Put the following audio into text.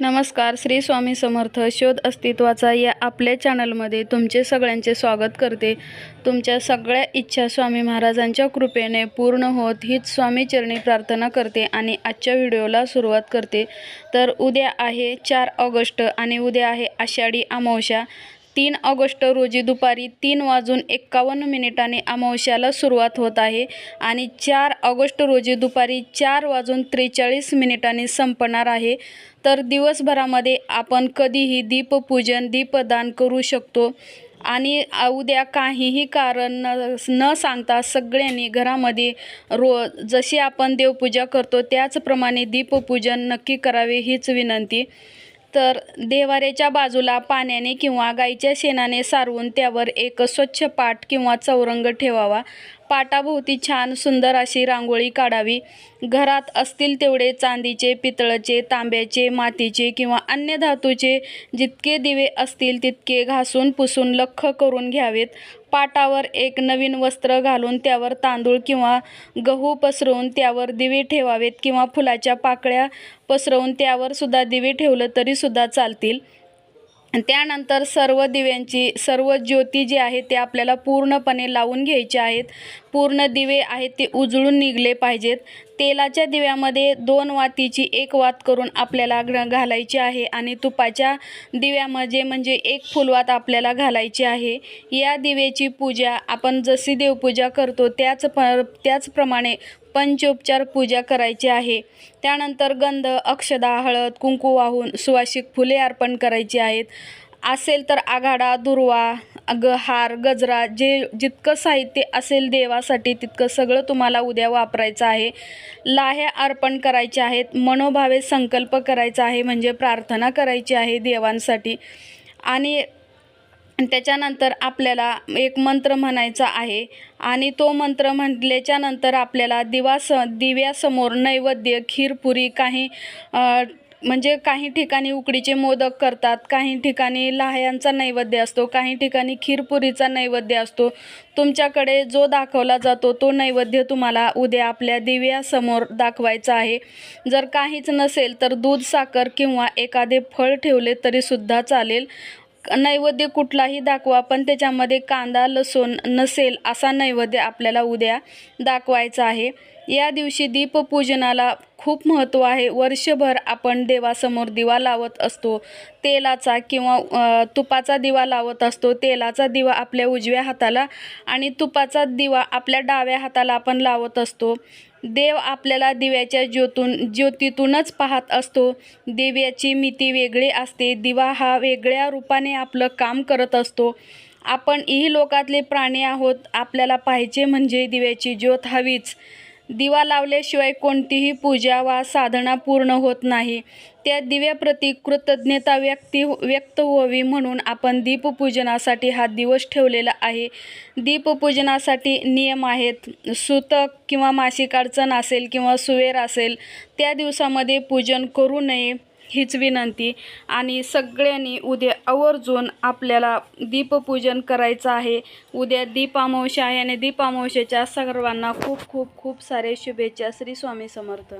नमस्कार श्री स्वामी समर्थ शोध अस्तित्वाचा या आपल्या चॅनलमध्ये तुमचे सगळ्यांचे स्वागत करते. तुमच्या सगळ्या इच्छा स्वामी महाराजांच्या कृपेने पूर्ण होत हीच स्वामी चरणी प्रार्थना करते आणि आजच्या व्हिडिओला सुरुवात करते. तर उद्या आहे चार ऑगस्ट आणि उद्या आहे आषाढी अमावस्या. तीन ऑगस्ट रोजी दुपारी तीन वाजून एक्कावन्न मिनिटांनी अमावस्याला सुरुवात होत आहे आणि चार ऑगस्ट रोजी दुपारी चार वाजून त्रेचाळीस मिनिटांनी संपणार आहे. तर दिवसभरामध्ये आपण कधीही दीपपूजन दीपदान करू शकतो आणि उद्या काहीही कारण न न सांगता सगळ्यांनी घरामध्ये रो जशी आपण देवपूजा करतो त्याचप्रमाणे दीपपूजन नक्की करावे हीच विनंती. तर देवाऱ्याच्या बाजूला पाण्याने किंवा गाईच्या शेणाने सारवून त्यावर एक स्वच्छ पाट किंवा चौरंग ठेवावा. पाटाभोवती छान सुंदर अशी रांगोळी काढावी. घरात असतील तेवढे चांदीचे पितळचे तांब्याचे मातीचे किंवा अन्य धातूचे जितके दिवे असतील तितके घासून पुसून लख्ख करून घ्यावेत. पाटावर एक नवीन वस्त्र घालून त्यावर तांदूळ किंवा गहू पसरवून त्यावर दिवे ठेवावेत किंवा फुलाच्या पाकळ्या पसरवून त्यावर सुद्धा दिवे ठेवलं तरीसुद्धा चालतील. त्यानंतर सर्व दिव्यांची सर्व ज्योती जी आहे ते आपल्याला पूर्णपणे लावून घ्यायचे आहेत. पूर्ण दिवे आहेत ते उजळून निघले पाहिजेत. तेलाच्या दिव्यामध्ये दोन वातीची एक वात करून आपल्याला घालायची आहे आणि तुपाच्या दिव्यामध्ये म्हणजे एक फुलवात आपल्याला घालायची आहे. या दिव्याची पूजा आपण जशी देवपूजा करतो त्याच प त्याचप्रमाणे पंचोपचार पूजा करायची आहे. त्यानंतर गंध अक्षदा हळद कुंकू वाहून सुवासिक फुले अर्पण करायची आहेत. असेल तर आघाडा दुर्वा ग हार गजरा जे जितकं साहित्य असेल देवासाठी तितकं सगळं तुम्हाला उद्या वापरायचं आहे. लाह्या अर्पण करायच्या आहेत. मनोभावे संकल्प करायचा आहे. म्हणजे प्रार्थना करायची आहे देवांसाठी. आणि त्याच्यानंतर आपल्याला एक मंत्र म्हणायचा आहे. आणि तो मंत्र म्हटल्याच्यानंतर आपल्याला आपल्याला दिवास दिव्यासमोर नैवेद्य खीरपुरी काही म्हणजे काही ठिकाणी उकडीचे मोदक करतात काही ठिकाणी लाह्यांचा नैवेद्य असतो काही ठिकाणी खीरपुरीचा नैवेद्य असतो. तुमच्याकडे जो दाखवला जातो तो नैवेद्य तुम्हाला उद्या आपल्या दिव्यासमोर दाखवायचा आहे. जर काहीच नसेल तर दूध साखर किंवा एखादे फळ ठेवले तरीसुद्धा चालेल. नैवेद्य कुठलाही दाखवा पण त्याच्यामध्ये कांदा लसूण नसेल असा नैवेद्य आपल्याला उद्या दाखवायचा आहे. या दिवशी दीपपूजनाला खूप महत्त्व आहे. वर्षभर आपण देवासमोर दिवा लावत असतो. तेलाचा किंवा तुपाचा दिवा लावत असतो. तेलाचा दिवा आपल्या उजव्या हाताला आणि तुपाचा दिवा आपल्या डाव्या हाताला आपण लावत असतो. देव आपल्याला दिव्याच्या ज्योतून ज्योतीतूनच पाहत असतो. दिव्याची मिती वेगळी असते. दिवा हा वेगळ्या रूपाने आपलं काम करत असतो. आपण ही लोकातले प्राणी आहोत. आपल्याला पाहिजे म्हणजे दिव्याची ज्योत हवीच. दिवा लावल्याशिवाय कोणतीही पूजा वा साधना पूर्ण होत नाही. त्या दिव्याप्रती कृतज्ञता व्यक्ती व्यक्त व्हावी म्हणून आपण दीपपूजनासाठी हा दिवस ठेवलेला आहे. दीपपूजनासाठी नियम आहेत. सुतक किंवा मासिक अडचण असेल किंवा सुवेर असेल त्या दिवसामध्ये पूजन करू नये. हीच विनंती. आणि सगळ्यांनी उद्या आवर्जून आपल्याला दीपपूजन करायचं आहे. उद्या दीप आहे आणि दीप सर्वांना खूप खूप खूप सारे शुभेच्छा. श्री स्वामी समर्थ.